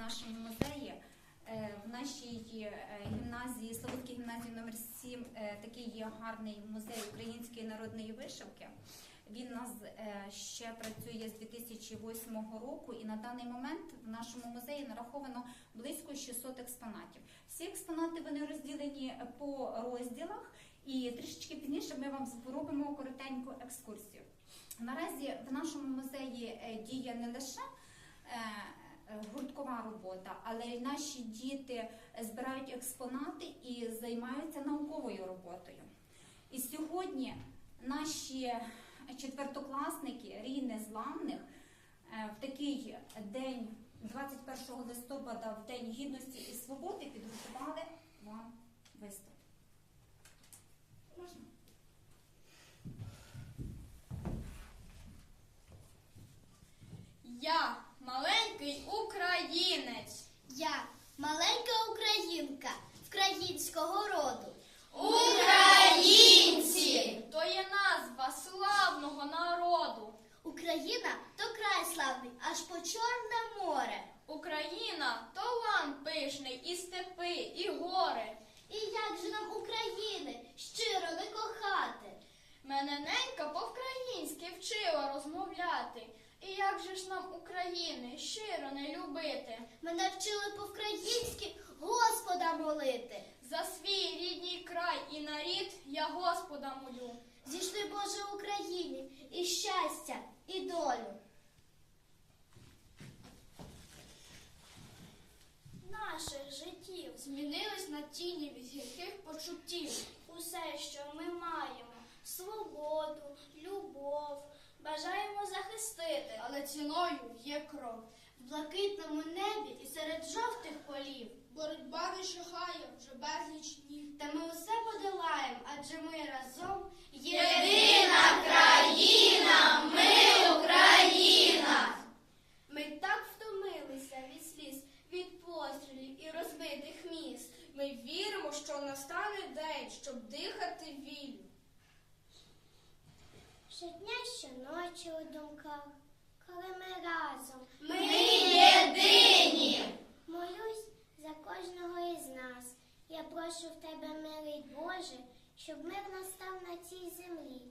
нашому музеї. Е, В нашій е, гімназії, Слободській гімназії номер 7 е, такий є гарний музей української народної вишивки. Він у нас ще працює з 2008 року, і на даний момент в нашому музеї нараховано близько 600 експонатів. Всі експонати вони розділені по розділах, і трішечки пізніше ми вам зробимо коротеньку екскурсію. Наразі в нашому музеї діє не лише гурткова робота, але й наші діти збирають експонати і займаються науковою роботою. І сьогодні наші четвертокласники Рій Незламних е, в такий день, 21 листопада, в День Гідності і Свободи, підготували вам виступ. Українського роду. Українці! То є назва славного народу. Україна то край славний, аж по Чорне море. Україна то лан пишний, і степи, і гори. І як же нам України щиро не кохати? Мене ненька по-українськи вчила розмовляти. І як же ж нам України щиро не любити? Мене вчили по-українськи Господа молити. За свій рідній край і нарід я Господа молю. Зійшли Боже Україні і щастя, і долю. наших життів змінились на тіні від гірких почуттів. Усе, що ми маємо, свободу, любов, бажаємо захистити, але ціною є кров. В блакитному небі і серед жовтих полів. Боротьба не шахає вже безліч днів. Та ми усе подолаємо, адже ми разом Єдина країна, ми Україна! Ми так втомилися від сліз, від пострілів і розбитих міст. Ми віримо, що настане день, щоб дихати вільно. Щодня, щоночі у думках, коли ми разом. Ми єдині! Молюсь за кожного із нас. Я прошу в тебе, милий Боже, щоб мир настав на цій землі,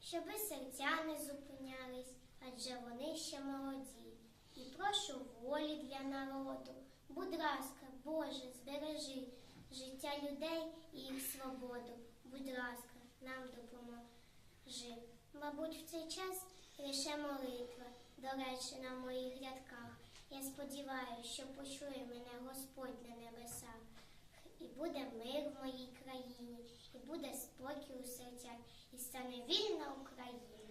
щоби серця не зупинялись, адже вони ще молоді. І прошу волі для народу. Будь ласка, Боже, збережи життя людей і їх свободу. Будь ласка, нам допоможи. Мабуть, в цей час лише молитва, доречена в моїх рядках. Я сподіваюся, що почує мене Господь на небесах, і буде мир в моїй країні, і буде спокій у серцях, і стане вільна Україна.